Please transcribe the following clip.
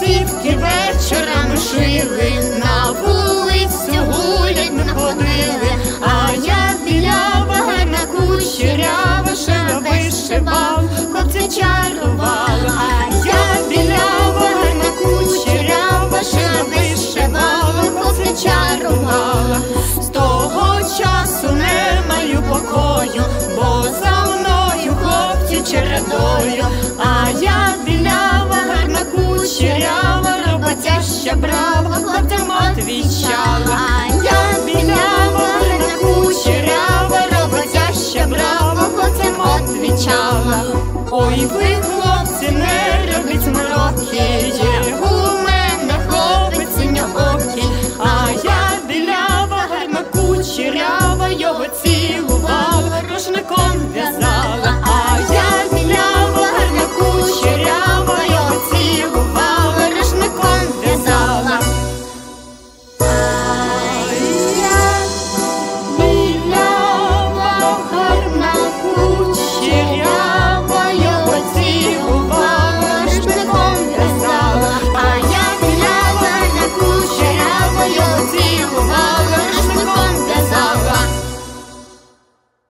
ціпки вечора шили, на вулицю гулять ходили, а я білявага на кучерява ще вишивав, хлопця чарувала, а я білявага на кучерява ще вишивала, хлопця чарувала, з того часу не маю покою, бо за мною хлопці чередою, а я Ой, вы